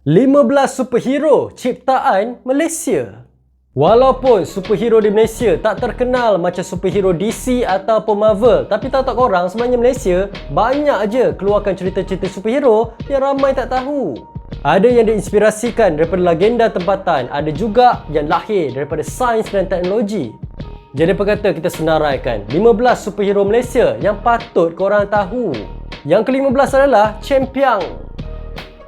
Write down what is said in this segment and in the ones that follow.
15 superhero ciptaan Malaysia. Walaupun superhero di Malaysia tak terkenal macam superhero DC ataupun Marvel, tapi tahu tak korang sebenarnya Malaysia banyak aja keluarkan cerita-cerita superhero yang ramai tak tahu. Ada yang diinspirasikan daripada legenda tempatan, ada juga yang lahir daripada sains dan teknologi. Jadi apa kata kita senaraikan 15 superhero Malaysia yang patut korang tahu. Yang ke-15 adalah Champion.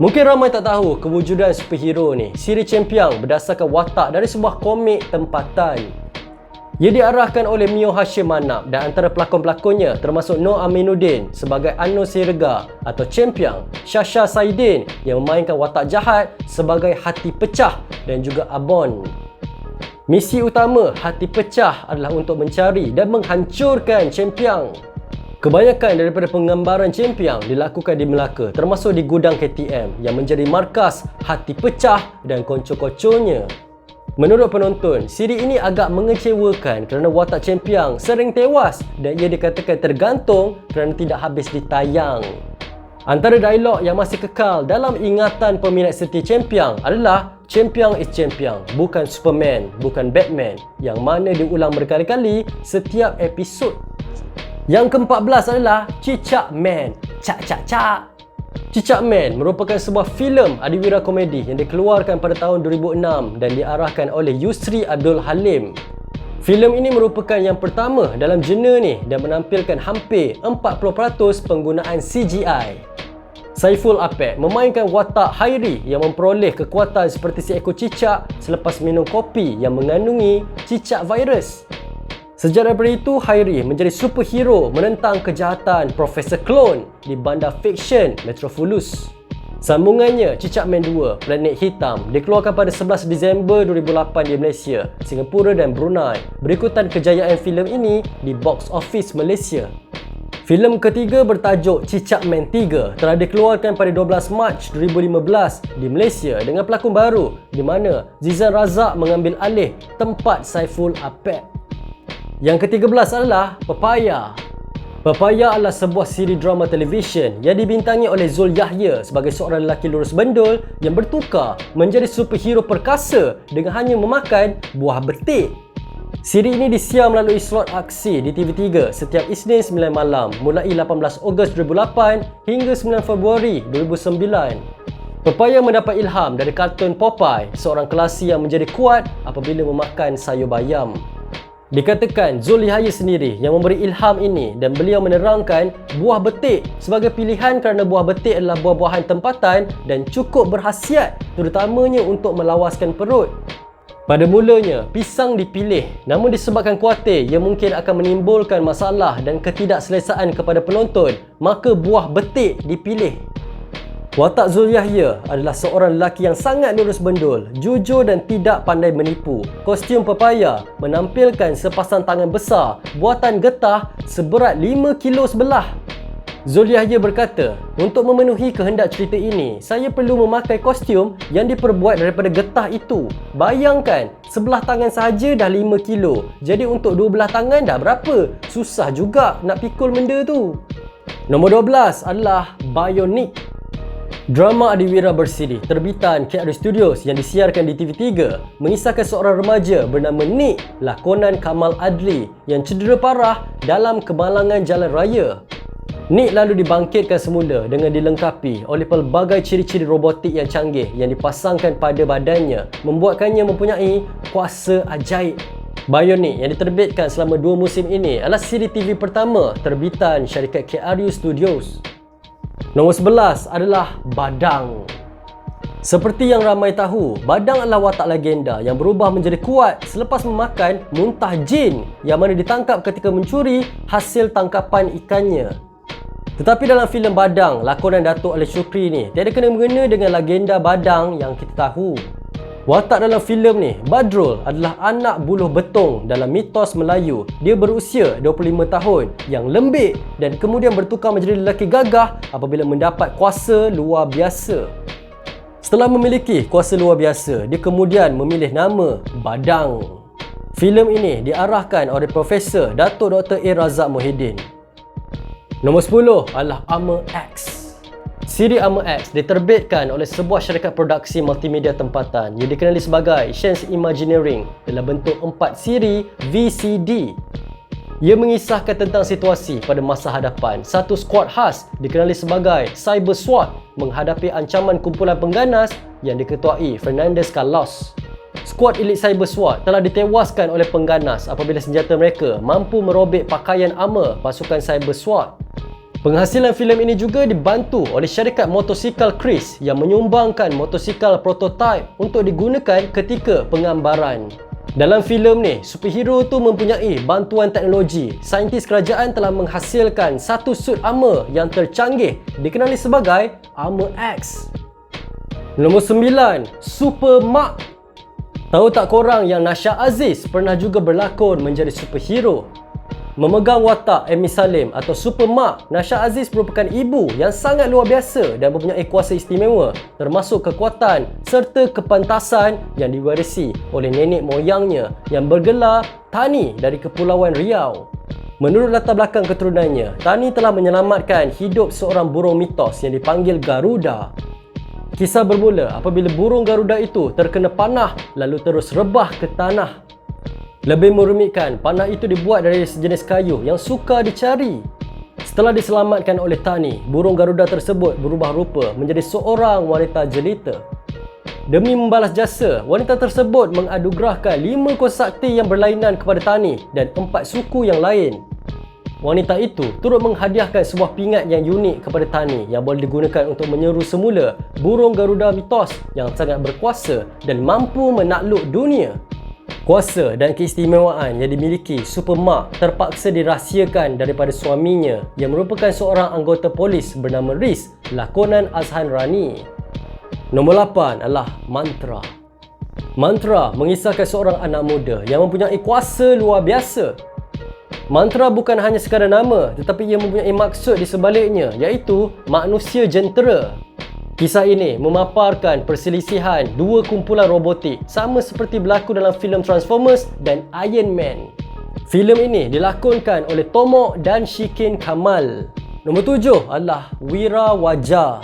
Mungkin ramai tak tahu kewujudan superhero ni. Siri Champion berdasarkan watak dari sebuah komik tempatan. Ia diarahkan oleh Mio Hashim Manap dan antara pelakon-pelakonnya termasuk Noor Aminuddin sebagai Anu Sirga atau Champion, Shasha Saidin yang memainkan watak jahat sebagai Hati Pecah dan juga Abon. Misi utama Hati Pecah adalah untuk mencari dan menghancurkan Champion. Kebanyakan daripada penggambaran champion dilakukan di Melaka termasuk di gudang KTM yang menjadi markas hati pecah dan konco-konconya. Menurut penonton, siri ini agak mengecewakan kerana watak champion sering tewas dan ia dikatakan tergantung kerana tidak habis ditayang. Antara dialog yang masih kekal dalam ingatan peminat setia champion adalah Champion is champion, bukan Superman, bukan Batman yang mana diulang berkali-kali setiap episod yang ke-14 adalah Cicak Man. Cak cak cak. Cicak Man merupakan sebuah filem adiwira komedi yang dikeluarkan pada tahun 2006 dan diarahkan oleh Yusri Abdul Halim. Filem ini merupakan yang pertama dalam genre ni dan menampilkan hampir 40% penggunaan CGI. Saiful Apek memainkan watak Hairi yang memperoleh kekuatan seperti seekor cicak selepas minum kopi yang mengandungi cicak virus. Sejak daripada itu, Hairi menjadi superhero menentang kejahatan Profesor Clone di bandar fiksyen Metropolis. Sambungannya, Cicak Man 2, Planet Hitam, dikeluarkan pada 11 Disember 2008 di Malaysia, Singapura dan Brunei. Berikutan kejayaan filem ini di box office Malaysia. Filem ketiga bertajuk Cicak Man 3 telah dikeluarkan pada 12 Mac 2015 di Malaysia dengan pelakon baru di mana Zizan Razak mengambil alih tempat Saiful Apek. Yang ketiga belas adalah Papaya. Papaya adalah sebuah siri drama televisyen yang dibintangi oleh Zul Yahya sebagai seorang lelaki lurus bendul yang bertukar menjadi superhero perkasa dengan hanya memakan buah betik. Siri ini disiar melalui slot aksi di TV3 setiap Isnin 9 malam mulai 18 Ogos 2008 hingga 9 Februari 2009. Papaya mendapat ilham dari kartun Popeye, seorang kelasi yang menjadi kuat apabila memakan sayur bayam. Dikatakan Zul Yahya sendiri yang memberi ilham ini dan beliau menerangkan buah betik sebagai pilihan kerana buah betik adalah buah-buahan tempatan dan cukup berhasiat terutamanya untuk melawaskan perut. Pada mulanya, pisang dipilih namun disebabkan kuatir yang mungkin akan menimbulkan masalah dan ketidakselesaan kepada penonton, maka buah betik dipilih. Watak Zul Yahya adalah seorang lelaki yang sangat lurus bendul, jujur dan tidak pandai menipu. Kostum Papaya menampilkan sepasang tangan besar buatan getah seberat 5 kilo sebelah. Zul Yahya berkata, untuk memenuhi kehendak cerita ini, saya perlu memakai kostum yang diperbuat daripada getah itu. Bayangkan, sebelah tangan sahaja dah 5 kilo. Jadi untuk dua belah tangan dah berapa? Susah juga nak pikul benda tu. Nombor 12 adalah Bionic Drama Adiwira Bersiri terbitan KR Studios yang disiarkan di TV3 mengisahkan seorang remaja bernama Nick lakonan Kamal Adli yang cedera parah dalam kemalangan jalan raya. Nick lalu dibangkitkan semula dengan dilengkapi oleh pelbagai ciri-ciri robotik yang canggih yang dipasangkan pada badannya membuatkannya mempunyai kuasa ajaib. Bionic yang diterbitkan selama dua musim ini adalah siri TV pertama terbitan syarikat KRU Studios. Nombor 11 adalah Badang. Seperti yang ramai tahu, Badang adalah watak legenda yang berubah menjadi kuat selepas memakan muntah jin yang mana ditangkap ketika mencuri hasil tangkapan ikannya. Tetapi dalam filem Badang, lakonan Datuk Ali Syukri ni tiada kena-mengena dengan legenda Badang yang kita tahu. Watak dalam filem ni, Badrul adalah anak buluh betong dalam mitos Melayu. Dia berusia 25 tahun yang lembik dan kemudian bertukar menjadi lelaki gagah apabila mendapat kuasa luar biasa. Setelah memiliki kuasa luar biasa, dia kemudian memilih nama Badang. Filem ini diarahkan oleh Profesor Datuk Dr. A. Razak Muhyiddin. Nombor 10 adalah Armor X. Siri Armor X diterbitkan oleh sebuah syarikat produksi multimedia tempatan yang dikenali sebagai Chance Imagineering dalam bentuk 4 siri VCD. Ia mengisahkan tentang situasi pada masa hadapan satu skuad khas dikenali sebagai Cyber SWAT menghadapi ancaman kumpulan pengganas yang diketuai Fernandez Carlos. Skuad elit Cyber SWAT telah ditewaskan oleh pengganas apabila senjata mereka mampu merobek pakaian armor pasukan Cyber SWAT. Penghasilan filem ini juga dibantu oleh syarikat motosikal Chris yang menyumbangkan motosikal prototype untuk digunakan ketika penggambaran. Dalam filem ni, superhero tu mempunyai bantuan teknologi. Saintis kerajaan telah menghasilkan satu suit armor yang tercanggih dikenali sebagai Armor X. Nombor 9, Super Mark. Tahu tak korang yang Nasha Aziz pernah juga berlakon menjadi superhero? Memegang watak Amy Salim atau Super Mak, Nasha Aziz merupakan ibu yang sangat luar biasa dan mempunyai kuasa istimewa termasuk kekuatan serta kepantasan yang diwarisi oleh nenek moyangnya yang bergelar Tani dari Kepulauan Riau. Menurut latar belakang keturunannya, Tani telah menyelamatkan hidup seorang burung mitos yang dipanggil Garuda. Kisah bermula apabila burung Garuda itu terkena panah lalu terus rebah ke tanah lebih merumitkan, panah itu dibuat dari sejenis kayu yang suka dicari. Setelah diselamatkan oleh Tani, burung Garuda tersebut berubah rupa menjadi seorang wanita jelita. Demi membalas jasa, wanita tersebut mengadugerahkan lima kuasa sakti yang berlainan kepada Tani dan empat suku yang lain. Wanita itu turut menghadiahkan sebuah pingat yang unik kepada Tani yang boleh digunakan untuk menyeru semula burung Garuda mitos yang sangat berkuasa dan mampu menakluk dunia. Kuasa dan keistimewaan yang dimiliki Super Mark terpaksa dirahsiakan daripada suaminya yang merupakan seorang anggota polis bernama Riz, lakonan Azhan Rani. Nombor 8 adalah Mantra. Mantra mengisahkan seorang anak muda yang mempunyai kuasa luar biasa. Mantra bukan hanya sekadar nama tetapi ia mempunyai maksud di sebaliknya iaitu manusia jentera. Kisah ini memaparkan perselisihan dua kumpulan robotik sama seperti berlaku dalam filem Transformers dan Iron Man. Filem ini dilakonkan oleh Tomok dan Shikin Kamal. Nombor tujuh adalah Wira Wajah.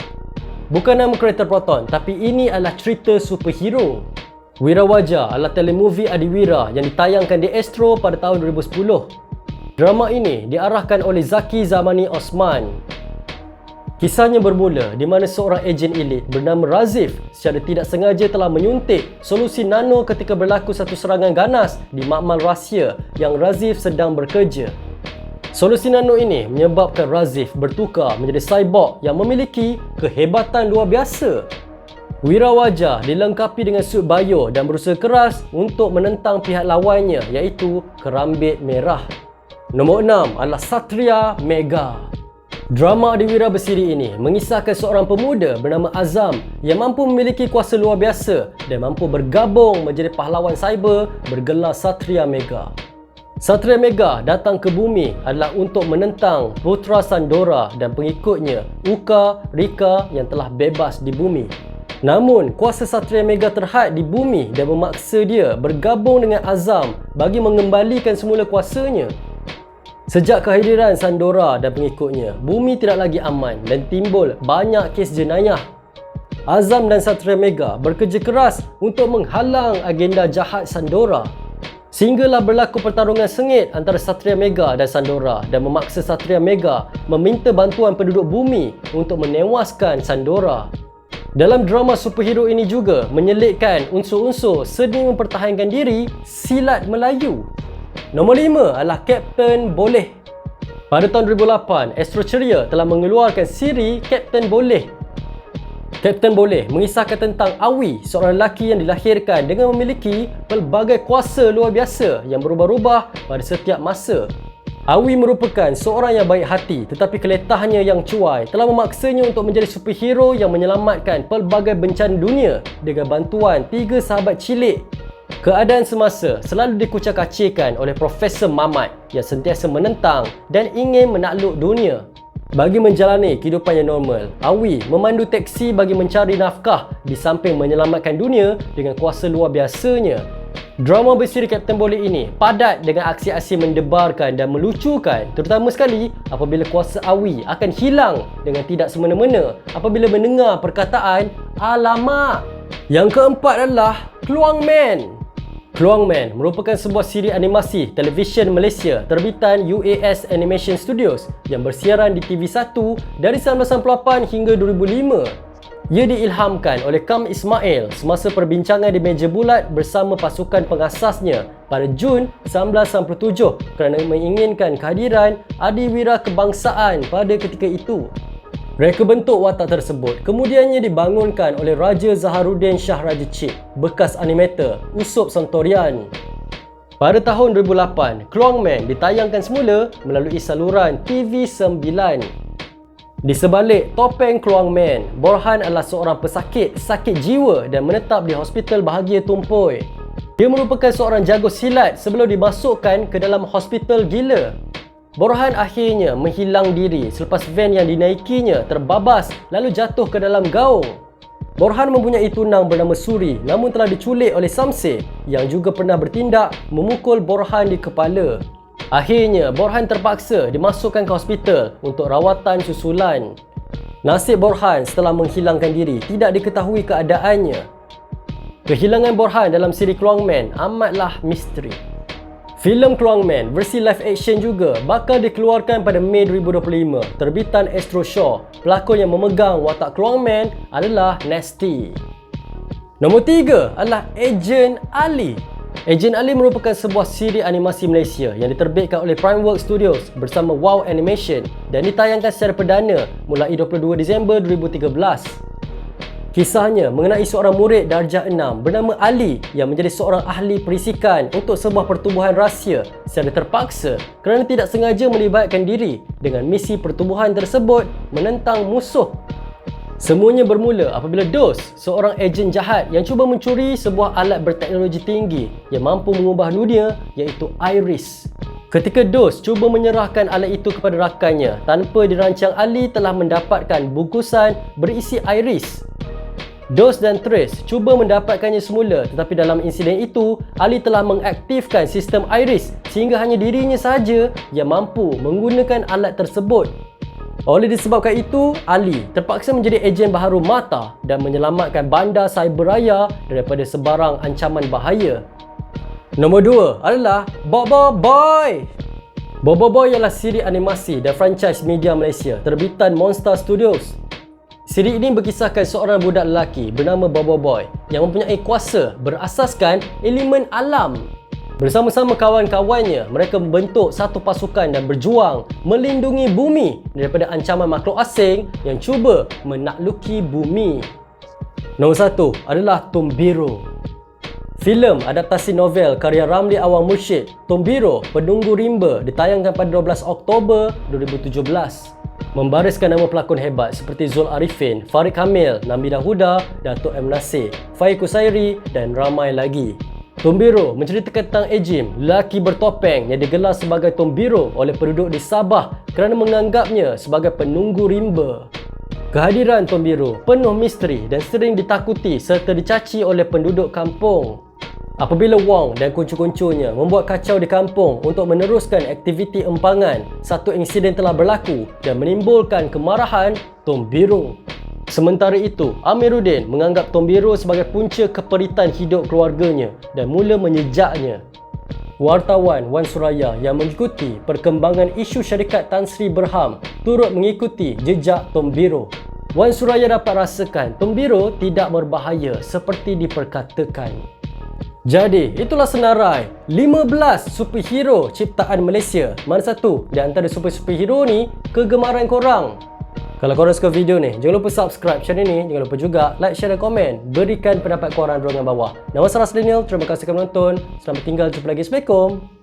Bukan nama kereta Proton tapi ini adalah cerita superhero. Wira Wajah adalah telemovie Adiwira yang ditayangkan di Astro pada tahun 2010. Drama ini diarahkan oleh Zaki Zamani Osman Kisahnya bermula di mana seorang ejen elit bernama Razif secara tidak sengaja telah menyuntik solusi nano ketika berlaku satu serangan ganas di makmal rahsia yang Razif sedang bekerja. Solusi nano ini menyebabkan Razif bertukar menjadi cyborg yang memiliki kehebatan luar biasa. Wirawajah dilengkapi dengan suit bio dan berusaha keras untuk menentang pihak lawannya iaitu Kerambit Merah. Nombor 6 adalah Satria Mega. Drama Adiwira Bersiri ini mengisahkan seorang pemuda bernama Azam yang mampu memiliki kuasa luar biasa dan mampu bergabung menjadi pahlawan cyber bergelar Satria Mega. Satria Mega datang ke bumi adalah untuk menentang Putra Sandora dan pengikutnya Uka, Rika yang telah bebas di bumi. Namun, kuasa Satria Mega terhad di bumi dan memaksa dia bergabung dengan Azam bagi mengembalikan semula kuasanya Sejak kehadiran Sandora dan pengikutnya, bumi tidak lagi aman dan timbul banyak kes jenayah. Azam dan Satria Mega bekerja keras untuk menghalang agenda jahat Sandora. Sehinggalah berlaku pertarungan sengit antara Satria Mega dan Sandora dan memaksa Satria Mega meminta bantuan penduduk bumi untuk menewaskan Sandora. Dalam drama superhero ini juga menyelitkan unsur-unsur seni mempertahankan diri silat Melayu Nombor 5 adalah Captain Boleh. Pada tahun 2008, Astro Ceria telah mengeluarkan siri Captain Boleh. Captain Boleh mengisahkan tentang Awi, seorang lelaki yang dilahirkan dengan memiliki pelbagai kuasa luar biasa yang berubah-ubah pada setiap masa. Awi merupakan seorang yang baik hati tetapi keletahnya yang cuai telah memaksanya untuk menjadi superhero yang menyelamatkan pelbagai bencana dunia dengan bantuan tiga sahabat cilik Keadaan semasa selalu dikucak-kacirkan oleh Profesor Mamat yang sentiasa menentang dan ingin menakluk dunia. Bagi menjalani kehidupan yang normal, Awi memandu teksi bagi mencari nafkah di samping menyelamatkan dunia dengan kuasa luar biasanya. Drama bersiri Captain Boleh ini padat dengan aksi-aksi mendebarkan dan melucukan terutama sekali apabila kuasa Awi akan hilang dengan tidak semena-mena apabila mendengar perkataan Alamak! Yang keempat adalah Keluang Man. Keluang Man merupakan sebuah siri animasi televisyen Malaysia terbitan UAS Animation Studios yang bersiaran di TV1 dari 1998 hingga 2005 ia diilhamkan oleh Kam Ismail semasa perbincangan di meja bulat bersama pasukan pengasasnya pada Jun 1997 kerana menginginkan kehadiran adiwira kebangsaan pada ketika itu. Reka bentuk watak tersebut kemudiannya dibangunkan oleh Raja Zaharuddin Shah Raja Chip, bekas animator Usop Santorian. Pada tahun 2008, Kluang Man ditayangkan semula melalui saluran TV9. Di sebalik topeng Keluang Man, Borhan adalah seorang pesakit sakit jiwa dan menetap di Hospital Bahagia Tumpoy. Dia merupakan seorang jago silat sebelum dimasukkan ke dalam hospital gila. Borhan akhirnya menghilang diri selepas van yang dinaikinya terbabas lalu jatuh ke dalam gaung. Borhan mempunyai tunang bernama Suri namun telah diculik oleh Samse yang juga pernah bertindak memukul Borhan di kepala. Akhirnya, Borhan terpaksa dimasukkan ke hospital untuk rawatan susulan. Nasib Borhan setelah menghilangkan diri tidak diketahui keadaannya. Kehilangan Borhan dalam siri Keluang Man amatlah misteri. Filem Keluang Man versi live action juga bakal dikeluarkan pada Mei 2025 terbitan Astro Shaw. Pelakon yang memegang watak Keluang Man adalah Nasty. Nombor tiga adalah Agent Ali Agent Ali merupakan sebuah siri animasi Malaysia yang diterbitkan oleh Primeworks Studios bersama Wow Animation dan ditayangkan secara perdana mulai 22 Disember 2013. Kisahnya mengenai seorang murid darjah 6 bernama Ali yang menjadi seorang ahli perisikan untuk sebuah pertubuhan rahsia secara terpaksa kerana tidak sengaja melibatkan diri dengan misi pertubuhan tersebut menentang musuh Semuanya bermula apabila Dos, seorang ejen jahat yang cuba mencuri sebuah alat berteknologi tinggi yang mampu mengubah dunia iaitu Iris. Ketika Dos cuba menyerahkan alat itu kepada rakannya tanpa dirancang Ali telah mendapatkan bungkusan berisi Iris. Dos dan Trace cuba mendapatkannya semula tetapi dalam insiden itu Ali telah mengaktifkan sistem Iris sehingga hanya dirinya sahaja yang mampu menggunakan alat tersebut oleh disebabkan itu, Ali terpaksa menjadi ejen baharu Mata dan menyelamatkan bandar cyberraya daripada sebarang ancaman bahaya. Nombor dua adalah Bobo Boy. Bobo Boy ialah siri animasi dan franchise media Malaysia terbitan Monster Studios. Siri ini berkisahkan seorang budak lelaki bernama Bobo Boy yang mempunyai kuasa berasaskan elemen alam Bersama-sama kawan-kawannya, mereka membentuk satu pasukan dan berjuang melindungi bumi daripada ancaman makhluk asing yang cuba menakluki bumi. Nombor satu adalah Tombiro. Filem adaptasi novel karya Ramli Awang Mursyid, Tombiro, Penunggu Rimba ditayangkan pada 12 Oktober 2017. Membariskan nama pelakon hebat seperti Zul Arifin, Farid Kamil, Nabila Huda, Datuk M. Nasir, Faiq Kusairi dan ramai lagi. Tombiro menceritakan tentang Ejim, lelaki bertopeng yang digelar sebagai Tombiro oleh penduduk di Sabah kerana menganggapnya sebagai penunggu rimba. Kehadiran Tombiro penuh misteri dan sering ditakuti serta dicaci oleh penduduk kampung. Apabila Wong dan kuncu-kuncunya membuat kacau di kampung untuk meneruskan aktiviti empangan, satu insiden telah berlaku dan menimbulkan kemarahan Tombiro. Sementara itu, Amiruddin menganggap Tombiro sebagai punca keperitan hidup keluarganya dan mula menyejaknya. Wartawan Wan Suraya yang mengikuti perkembangan isu syarikat Tan Sri Berham turut mengikuti jejak Tombiro. Wan Suraya dapat rasakan Tombiro tidak berbahaya seperti diperkatakan. Jadi, itulah senarai 15 superhero ciptaan Malaysia. Mana satu di antara super-superhero ni kegemaran korang? Kalau korang suka video ni, jangan lupa subscribe channel ni. Jangan lupa juga like, share dan komen. Berikan pendapat korang di ruangan bawah. Nama saya Rasdaniel. Terima kasih kerana menonton. Selamat tinggal. Jumpa lagi. Assalamualaikum.